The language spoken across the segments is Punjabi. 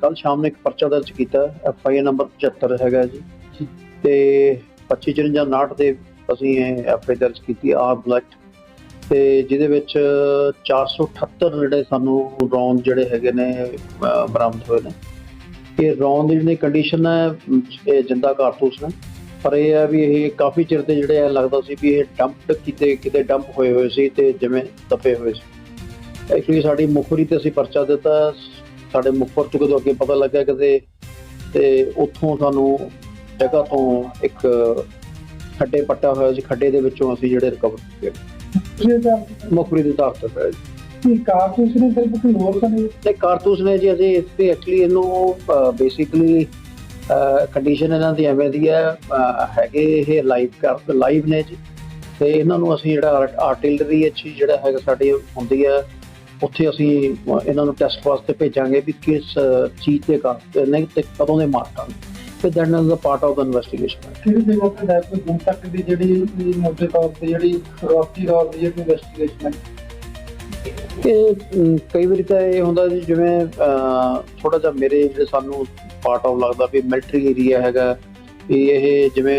ਕੱਲ ਸ਼ਾਮ ਨੂੰ ਇੱਕ ਪਰਚਾ ਦਰਜ ਕੀਤਾ ਐਫ ਆਈ ਆਰ ਨੰਬਰ 75 ਹੈਗਾ ਜੀ। ਤੇ 2559 ਦੇ ਅਸੀਂ ਇਹ ਐਫ ਆਈ ਦਰਜ ਕੀਤੀ ਆਰ ਬਲੈਕ। ਤੇ ਜਿਹਦੇ ਵਿੱਚ 478 ਜਿਹੜੇ ਸਾਨੂੰ ਰੌਂਦ ਜਿਹੜੇ ਹੈਗੇ ਨੇ ਬਰਾਮਦ ਹੋਏ ਨੇ। ਇਹ ਰੌਂਦ ਦੀ ਜਿਹੜੀ ਕੰਡੀਸ਼ਨ ਹੈ ਇਹ ਜਿੰਦਾ ਕਾਰਤੂਸ ਨੇ। ਪਰ ਇਹ ਹੈ ਵੀ ਇਹ ਕਾਫੀ ਚਿਰ ਤੇ ਜਿਹੜੇ ਆ ਲੱਗਦਾ ਸੀ ਵੀ ਇਹ ਡੰਪ ਕਿਤੇ ਕਿਤੇ ਡੰਪ ਹੋਏ ਹੋਏ ਸੀ ਤੇ ਜਿਵੇਂ ਦੱਬੇ ਹੋਏ ਸੀ। ਐਕਚੁਅਲੀ ਸਾਡੀ ਮੁਖਬਰੀ ਤੇ ਅਸੀਂ ਪਰਚਾ ਦਿੱਤਾ ਸਾਡੇ ਮੁਖਬਰ ਤੋਂ ਕਦੋਂ ਅੱਗੇ ਪਤਾ ਲੱਗਾ ਕਿਤੇ ਤੇ ਉੱਥੋਂ ਸਾਨੂੰ ਜਗ੍ਹਾ ਤੋਂ ਇੱਕ ਖੱਡੇ ਪੱਟਾ ਹੋਇਆ ਸੀ ਖੱਡੇ ਦੇ ਵਿੱਚੋਂ ਅਸੀਂ ਜਿਹੜੇ ਰਿਕਵਰ ਕੀਤੇ। ਮੁਖਬਰੀ ਦੇ ਹੋਇਆ ਜੀ। ਕੀ ਕਾਰਤੂਸ ਨੇ ਸਿਰਫ ਕੋਈ ਹੋਰ ਤਾਂ ਨਹੀਂ? ਤੇ ਕਾਰਤੂਸ ਨੇ ਜੀ ਅਸੀਂ ਇਸ ਤੇ ਐਕਚੁਅਲੀ ਇਹਨੂੰ ਬੇਸਿਕਲੀ ਕੰਡੀਸ਼ਨ ਇਹਨਾਂ ਦੀ ਐਵੇਂ ਦੀ ਹੈ ਹੈਗੇ ਇਹ ਲਾਈਵ ਕਰ ਲਾਈਵ ਨੇ ਜੀ। ਤੇ ਇਹਨਾਂ ਨੂੰ ਅਸੀਂ ਜਿਹੜਾ ਆਰਟਿਲਰੀ ਅੱਛੀ ਜਿਹੜਾ ਹੈਗਾ ਸਾਡੀ ਹੁੰਦੀ ਹੈ ਉੱਥੇ ਅਸੀਂ ਇਹਨਾਂ ਨੂੰ ਟੈਸਟ ਵਾਸਤੇ ਭੇਜਾਂਗੇ ਵੀ ਕਿਸ ਚੀਜ਼ ਤੇ ਕਰ ਨਹੀਂ ਤੇ ਕਦੋਂ ਦੇ ਮਾਰਕਾਂ ਤੇ that is the part of the investigation ਕਿਹੜੀ ਜਗ੍ਹਾ ਤੇ ਲੈ ਕੇ ਹੁਣ ਤੱਕ ਦੀ ਜਿਹੜੀ ਮੋਟੇ ਤੌਰ ਤੇ ਜਿਹੜੀ ਸ਼ੁਰੂਆਤੀ ਦੌਰ ਦੀ ਜਿਹੜੀ ਇਨਵੈਸਟੀਗੇਸ਼ਨ ਹੈ? ਇਹ ਅਮ, ਕਈ ਵਾਰੀ ਤਾਂ ਇਹ ਹੁੰਦਾ ਜੀ ਜਿਵੇਂ ਥੋੜਾ ਜਿਹਾ ਮੇਰੇ ਜਿਹੜੇ ਸਾਨੂੰ ਪਾਰਟ ਆਫ ਲੱਗਦਾ ਵੀ ਮਿਲਟਰੀ ਏਰੀਆ ਹੈਗਾ ਵੀ ਇਹ ਜਿਵੇਂ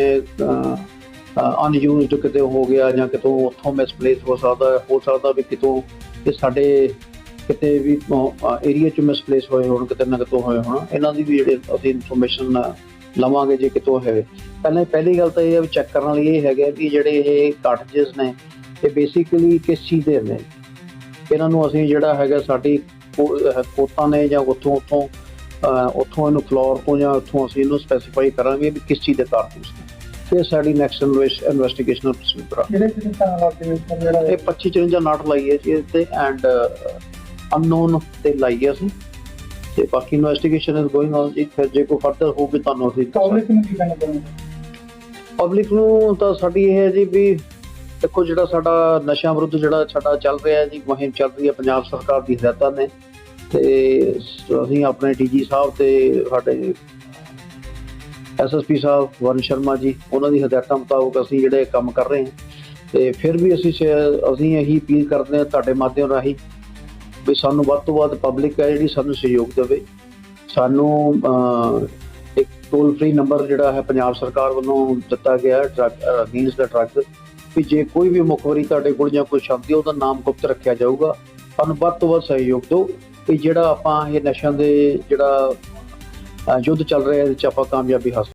ਅਨਯੂਜ਼ਡ ਕਿਤੇ ਹੋ ਗਿਆ ਜਾਂ ਕਿਤੋਂ ਉੱਥੋਂ ਮਿਸਪਲੇਸ ਹੋ ਸਕਦਾ ਹੋ ਸਕਦਾ ਵੀ ਕਿਤੋਂ ਇਹ ਸਾਡੇ ਕਿਤੇ ਵੀ ਏਰੀਆ ਚ ਮਿਸਪਲੇਸ ਹੋਏ ਹੋਣ, ਕਿਤੇ ਨਾ ਕਿਤੋਂ ਹੋਏ ਹੋਣ, ਇਹਨਾਂ ਦੀ ਵੀ ਜਿਹੜੇ ਅਸੀਂ ਇਨਫੋਰਮੇਸ਼ਨ ਲਵਾਂਗੇ ਜੇ ਕਿਤੋਂ ਹੈ ਪਹਿਲਾਂ ਪਹਿਲੀ ਗੱਲ ਤਾਂ ਇਹ ਹੈ ਵੀ ਚੈੱਕ ਕਰਨ ਵਾਲੀ ਇਹ ਹੈਗਾ ਵੀ ਜਿਹੜੇ ਇਹ ਕਾਰਟ੍ਰਿਜਸ ਨੇ, ਇਹ ਬੇਸਿਕਲੀ ਕਿਸ ਚੀਜ਼ ਦੇ ਨੇ? ਇਹਨਾਂ ਨੂੰ ਅਸੀਂ ਜਿਹੜਾ ਹੈਗਾ ਸਾਡੀ ਕੋਟਾਂ ਨੇ ਜਾਂ ਉੱਥੋਂ ਉੱਥੋਂ ਉੱਥੋਂ ਇਹਨੂੰ ਫਲੋਰ ਤੋਂ ਜਾਂ ਉੱਥੋਂ ਅਸੀਂ ਇਹਨੂੰ ਸਪੈਸੀਫਾਈ ਕਰਾਂਗੇ ਵੀ ਕਿਸ ਚੀਜ਼ ਦੇ ਕਾਰਤੂਸ ਫਿਰ ਸਾਡੀ ਨੈਕਸਟ ਇਨਵੈਸਟੀਗੇਸ਼ਨ ਪ੍ਰੋਸੀਜਰ ਕਿਹੜੇ ਕਿਹੜੇ ਤਰ੍ਹਾਂ ਦਾ ਡਿਵੀਜ਼ਨ ਜਿਹੜਾ ਇਹ 25 54 ਨਾਟ ਲਾਈ ਹੈ ਜੀ ਇਹ ਤੇ ਐਂਡ ਅਨਨੋਨ ਤੇ ਲਾਈ ਹੈ ਅਸੀਂ। ਤੇ ਬਾਕੀ ਇਨਵੈਸਟੀਗੇਸ਼ਨ ਇਜ਼ ਗੋਇੰਗ ਔਨ ਜੀ। ਫਿਰ ਜੇ ਕੋਈ ਫਰਦਰ ਹੋਊਗੀ ਤੁਹਾਨੂੰ ਅਸੀਂ ਪਬਲਿਕ ਨੂੰ ਕੀ ਕਹਿਣਾ ਚਾਹੁੰਦੇ ਪਬਲਿਕ ਨੂੰ ਤਾਂ ਸਾਡੀ ਇਹ ਹੈ ਜੀ ਵੀ ਦੇਖੋ ਜਿਹੜਾ ਸਾਡਾ ਨਸ਼ਿਆਂ ਵਿਰੁੱਧ ਜਿਹੜਾ ਸਾਡਾ ਚੱਲ ਰਿਹਾ ਹੈ ਜੀ ਮੁਹਿੰਮ ਚੱਲ ਰਹੀ ਹੈ ਪੰਜਾਬ ਸਰਕਾਰ ਦੀ ਹਦਾਇਤਾਂ ਨੇ। ਤੇ ਅਸੀਂ ਆਪਣੇ ਡੀਜੀ ਸਾਹਿਬ ਤੇ ਸਾਡੇ ਐਸਐਸਪੀ ਸਾਹਿਬ ਵਰਨ ਸ਼ਰਮਾ ਜੀ, ਉਹਨਾਂ ਦੀ ਹਦਾਇਤਾਂ ਮੁਤਾਬਕ ਅਸੀਂ ਜਿਹੜੇ ਕੰਮ ਕਰ ਰਹੇ ਹਾਂ ਤੇ ਫਿਰ ਵੀ ਅਸੀਂ ਸ਼- ਅਸੀਂ ਇਹੀ ਅਪੀਲ ਕਰਦੇ ਹਾਂ ਤੁਹਾਡੇ ਮਾਧਿਅਮ ਰਾਹੀਂ ਵੀ ਸਾਨੂੰ ਵੱਧ ਤੋਂ ਵੱਧ ਪਬਲਿਕ ਹੈ ਜਿਹੜੀ ਸਾਨੂੰ ਸਹਿਯੋਗ ਦੇਵੇ। ਸਾਨੂੰ ਇੱਕ ਟੋਲ ਫ੍ਰੀ ਨੰਬਰ ਜਿਹੜਾ ਹੈ ਪੰਜਾਬ ਸਰਕਾਰ ਵੱਲੋਂ ਦਿੱਤਾ ਗਿਆ ਹੈ ਡਰੱਗ ਅਗੇਂਸਟ ਦਾ ਡਰੱਗ ਵੀ ਜੇ ਕੋਈ ਵੀ ਮੁਖਬਰੀ ਤੁਹਾਡੇ ਕੋਲ ਜਾਂ ਕੋਈ ਸ਼ਬਦ ਹੈ, ਉਹਦਾ ਨਾਮ ਗੁਪਤ ਰੱਖਿਆ ਜਾਊਗਾ। ਸਾਨੂੰ ਵੱਧ ਤੋਂ ਵੱਧ ਸਹਿਯੋਗ ਦਿਓ। ਕਿ ਜਿਹੜਾ ਆਪਾਂ ਇਹ ਨਸ਼ਿਆਂ ਦੇ ਜਿਹੜਾ ਅਹ, ਯੁੱਧ ਚੱਲ ਰਿਹਾ ਇਹਦੇ ਚ ਆਪਾਂ ਕਾਮਯਾਬੀ ਹਾਸਲ